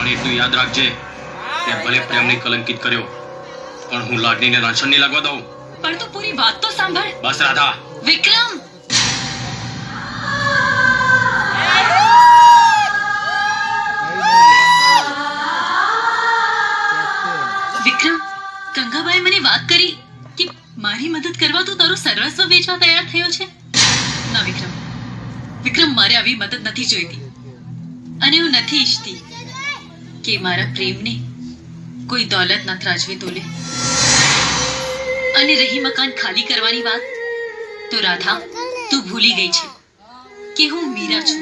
એટલું યાદ રાખજે કે ભલે પ્રેમને કલંકિત કર્યો પણ હું લાગણીને રણછણ નહીં લાગવા દઉં. પણ તું પૂરી વાત તો સાંભળ. બસ રાધા. વિક્રમ! વિક્રમ ગંગાબાએ મને વાત કરી કે મારી મદદ કરવા તું તારું સર્વસ્વ વેચવા તૈયાર થયો છે. ના વિક્રમ વિક્રમ મારે આવી મદદ નથી જોઈતી. અને હું નથી ઈચ્છતી. કે મારા પ્રેમને કોઈ દોલત ના ત્રાજવે તોલે. અને રહી મકાન ખાલી કરવાની વાત? તો રાધા, તું ભૂલી ગઈ છે કે હું મીરા છું.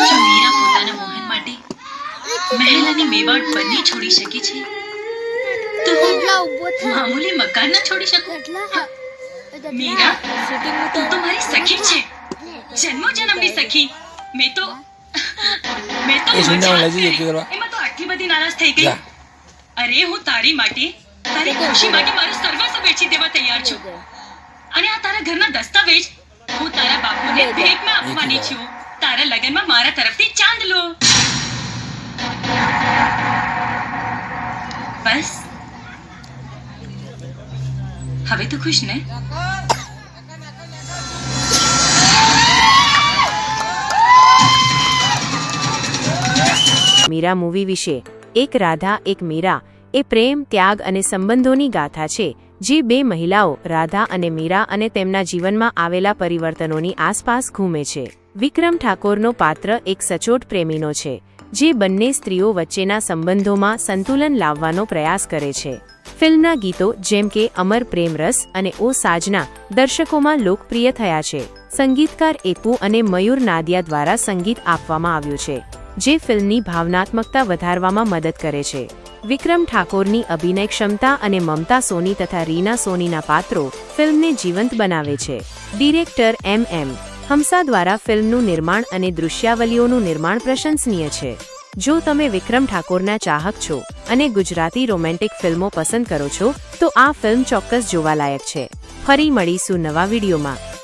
જો મીરા પોતાના મોહન માટે મહેલ અને મેવાડ બંને છોડી શકે છે, તો હું મામૂલી મકાન ના છોડી શકું? મીરા, તું તો મારી સખી છે. જન્મો જન્મની સખી. મેં તો એ સુંદા લઈ જઈએ કરી. કરવા. એમાં તો આટલી બધી નારાજ થઈ ગઈ. અરે હું તારી માટે તારી ખુશી માટે મારું સર્વસ્વ વેચી દેવા તૈયાર છું. અને આ તારા ઘરના દસ્તાવેજ હું તારા બાપુને ભેટમાં આપવાની છું. તારા લગનમાં મારા તરફથી ચાંદ લો. બસ. હવે તો ખુશ ને? મીરા મૂવી વિશે. એક રાધા, એક મીરા. એ પ્રેમ, ત્યાગ અને સંબંધોની ગાથા છે, જે બે મહિલાઓ, રાધા અને મીરા અને તેમના જીવનમાં આવેલા પરિવર્તનોની આસપાસ ઘૂમે છે. વિક્રમ ઠાકોરનો પાત્ર એક સચોટ પ્રેમીનો છે, જે બંને સ્ત્રીઓ વચ્ચેના સંબંધોમાં સંતુલન લાવવાનો પ્રયાસ કરે છે. ફિલ્મના ગીતો જેમ કે અમર પ્રેમ રસ અને ઓ સાજના દર્શકોમાં લોકપ્રિય થયા છે. સંગીતકાર એપુ અને મયુર નાદિયા દ્વારા સંગીત આપવામાં આવ્યું છે. જે ફિલ્મની ભાવનાત્મકતા વધારવામાં મદદ કરે છે. વિક્રમ ઠાકોરની અભિનય ક્ષમતા અને મમતા સોની તથા રીના સોનીના પાત્રો ફિલ્મને જીવંત બનાવે છે. ડિરેક્ટર એમ એમ. હમસા દ્વારા ફિલ્મનું નિર્માણ અને દૃશ્યાવલીઓનું નિર્માણ પ્રશંસનીય છે. જો તમે વિક્રમ ઠાકોરના ચાહક છો અને ગુજરાતી રોમેન્ટિક ફિલ્મો પસંદ કરો છો, તો આ ફિલ્મ ચોક્કસ જોવાલાયક છે. ફરી મળીશું નવા વિડીયોમાં.